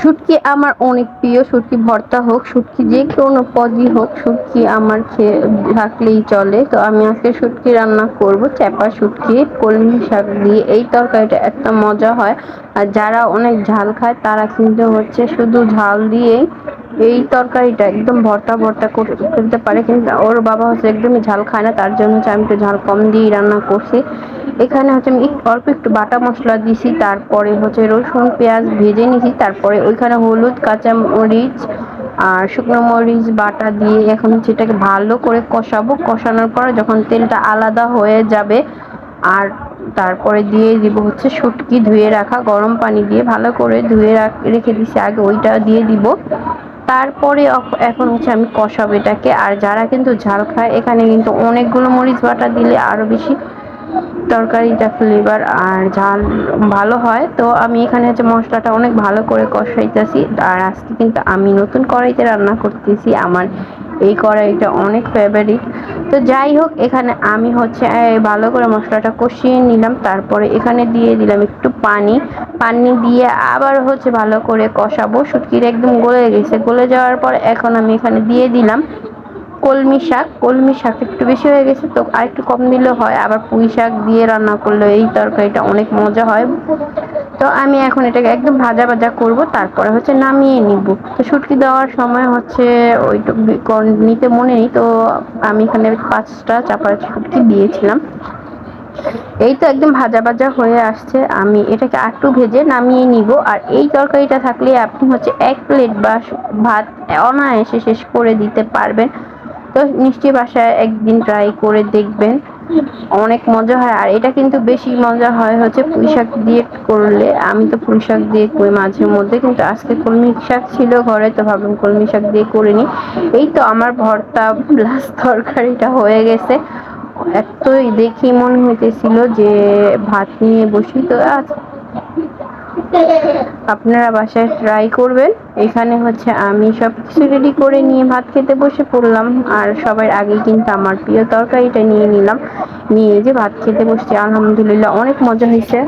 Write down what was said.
শুটকি আমার অনেক প্রিয়, শুটকি ভর্তা হোক, শুটকি যে কোনো পদই হোক, শুটকি আমার খেয়ে থাকলেই চলে। তো আমি আজকে শুটকি রান্না করব, চ্যাপা শুটকি, কলমি শাক দিয়ে। এই তরকারিটা একটা মজা হয়। আর যারা অনেক ঝাল খায়, তারা কিন্তু হচ্ছে শুধু ঝাল দিয়েই এই তরকারিটা একদম ভর্তা ভর্তা করতে পারে কিন্তু ওর বাবা হচ্ছে একদমই ঝাল খায় না, তার জন্য হচ্ছে আমি একটু ঝাল কম দিয়েই রান্না করছি। এখানে হচ্ছে আমি অল্প একটু বাটা মশলা দিছি, তারপরে হচ্ছে রসুন, পেঁয়াজ ভেজে নিছি, তারপরে ওইখানে হলুদ, কাঁচা মরিচ আর শুকনো মরিচ বাটা দিয়ে এখন হচ্ছে এটাকে ভালো করে কষাবো। কষানোর পরে যখন তেলটা আলাদা হয়ে যাবে আর তারপরে দিয়ে দিব হচ্ছে শুটকি ধুয়ে রাখা, গরম পানি দিয়ে ভালো করে ধুয়ে রেখে দিছি, আগে ওইটা দিয়ে দিব। তারপরে এখন হচ্ছে আমি কষাবো এটাকে। আর যারা কিন্তু ঝাল খায়, এখানে কিন্তু অনেকগুলো মরিচ বাটা দিলে আরও বেশি তরকারিটা ফ্লেভার আর ঝাল ভালো হয়। তো আমি এখানে হচ্ছে মশলাটা অনেক ভালো করে কষাইতেছি। আর আজকে কিন্তু আমি নতুন কড়াইতে রান্না করতেছি। আমার এই কড়াইটা অনেক ফেভারিট তো যাই হোক, এখানে আমি হচ্ছে ভালো করে মশলাটা কষিয়ে নিলাম। তারপরে এখানে দিয়ে দিলাম একটু পানি। পানি দিয়ে আবার হচ্ছে ভালো করে কষাবো। শুটকির একদম গলে গেছে। গলে যাওয়ার পর এখন আমি এখানে দিয়ে দিলাম কলমি শাক। কলমি শাক একটু বেশি হয়ে গেছে তো আর একটু কম দিলে হয়। আবার পুঁই শাক দিয়ে রান্না করলে এই তরকারিটা অনেক মজা হয়। তো আমি এখন এটাকে একদম ভাজা ভাজা করব। তারপরে হচ্ছে নামিয়ে নিব। তো শুটকি দেওয়ার সময় হচ্ছে ওইটুকু নিতে মনে নেই। তো আমি এখানে পাঁচটা চাপা শুটকি দিয়েছিলাম। এই তো একদম ভাজা ভাজা হয়ে আসছে। আমি এটাকে একটু ভেজে নামিয়ে নিব। আর এই তরকারিটা থাকলে আপনি হচ্ছে এক প্লেট বা ভাত অনায়াসে শেষ করে দিতে পারবেন। তো নিশ্চয়ই বাসায় একদিন ট্রাই করে দেখবেন। অনেক মজা হয়। আর এটা কিন্তু বেশি মজা হয় হচ্ছে পুঁই শাক দিয়ে করলে। আমি তো পুঁই শাক দিয়ে করি মাঝে মধ্যে, কিন্তু আজকে কলমি শাক ছিল ঘরে, তো ভাবলাম কলমি শাক দিয়ে করিনি এই তো আমার ভর্তা প্লাস তরকারিটা হয়ে গেছে। এতই দেখি মনে হইতেছিল যে ভাত নিয়ে বসি তো আপনারা বাসায় ট্রাই করবেন। এখানে হচ্ছে আমি সব কিছু রেডি করে নিয়ে ভাত খেতে বসে পড়লাম। আর সবার আগে কিন্তু আমার প্রিয় তরকারিটা নিয়ে নিলাম। নিয়ে যে ভাত খেতে বসছি, আলহামদুলিল্লাহ অনেক মজা হয়েছে।